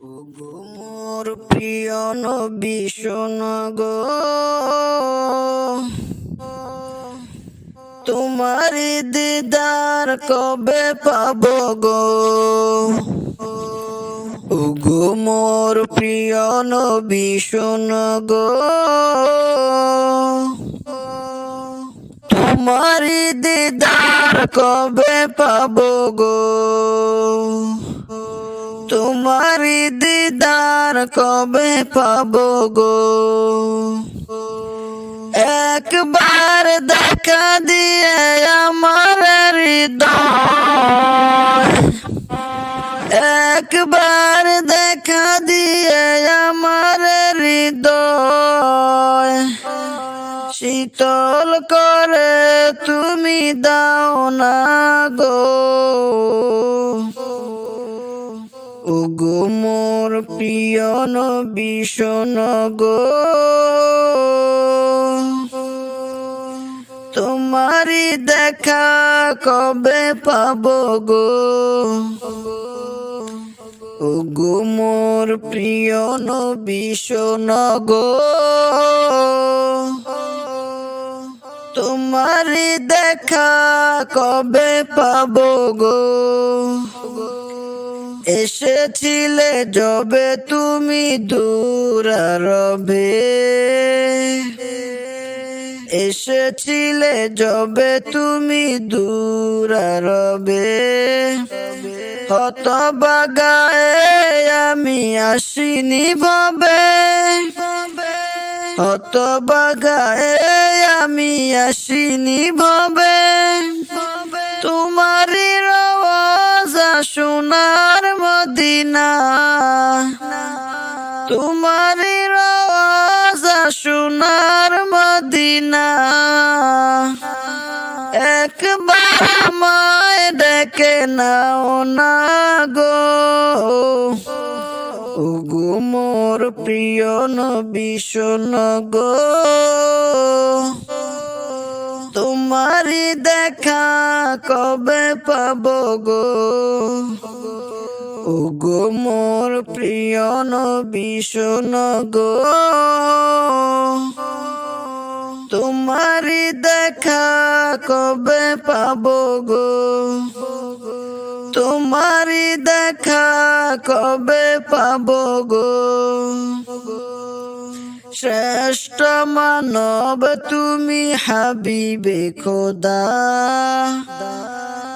মোর প্রিয় নবী গো। তোমার দিদার কবে পাব গো? ওগো মোর প্রিয় নবী গো। তোমার দিদার কবে পাব গো? তোমার দিদার কবে পাবো গো? একবার দেখা দিয়ে আমার হৃদয়। একবার দেখা দিয়ে আমার হৃদয়। শীতল করে তুমি দাও না গো। ওগো মোর প্রিয় নবী গো। তোমারি দেখা কবে পাব গো? ওগো মোর প্রিয় নবী গো। তোমারি দেখা কবে পাব গো? এসেছিলে যবে তুমি দূর রবে এসেছিলে যবে তুমি দূর রবে হত বাগায় আমি আসিনি ভাবে। হত বাগায় আমি আসিনি ভাবে। তোমারি রওয়াজা সোনার মদিনা তোমারি রওয়াজা সোনার মদিনা। একবার আমায় ডেকে নাও না গো। ওগো মোর প্রিয় নবী, শোন গো। তোমারি দেখা কবে পাব গো? ওগো মোর প্রিয় নবী গো। তোমারি দেখা কবে পাব গো? তোমারি দেখা কবে পাব গো? শ্রেষ্ঠ মানব তুমি হাবিবে খোদা।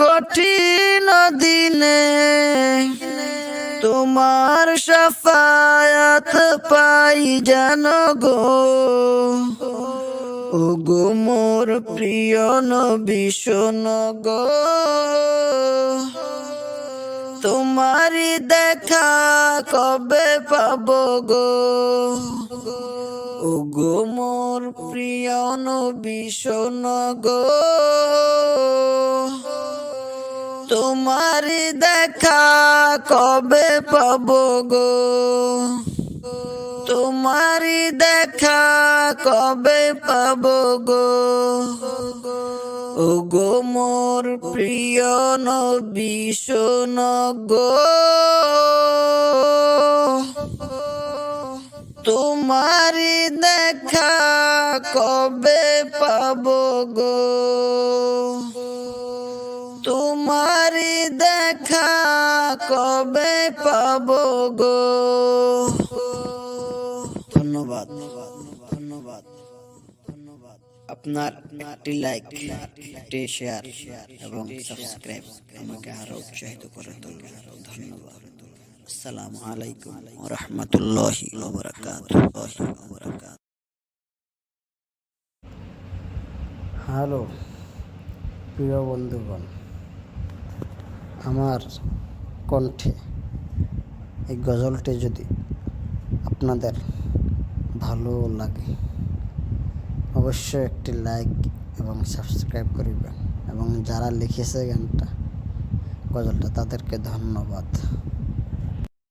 কঠিন দিনে তোমার সফায়াত পাই যেন গো। ও গো মোর প্রিয় নবী গো। তোমারি দেখা কবে পাব গো? ও গো মোর প্রিয় নবী গো। তোমারি দেখা কবে পাব গো? তোমারি দেখা কবে পাব গো? ও গো মোর প্রিয় নবী গো। তোমারি দেখা কবে পাব গো? তোমারি দেখা কবে পাব গো? ধন্যবাদ ধন্যবাদ ধন্যবাদ। আপনার একটি লাইক একটি শেয়ার এবং সাবস্ক্রাইব আমাকে আরও উৎসাহিত করে তুলবে ধন্যবাদ। আসসালামু আলাইকুম রাহমাতুল্লাহি হ্যালো, প্রিয় বন্ধুগণ আমার কণ্ঠে, এই গজলটি যদি আপনাদের ভালো লাগে, অবশ্যই একটি লাইক এবং সাবস্ক্রাইব করিবেন। এবং যারা লিখেছে গানটা, গজলটা, তাদেরকে ধন্যবাদ।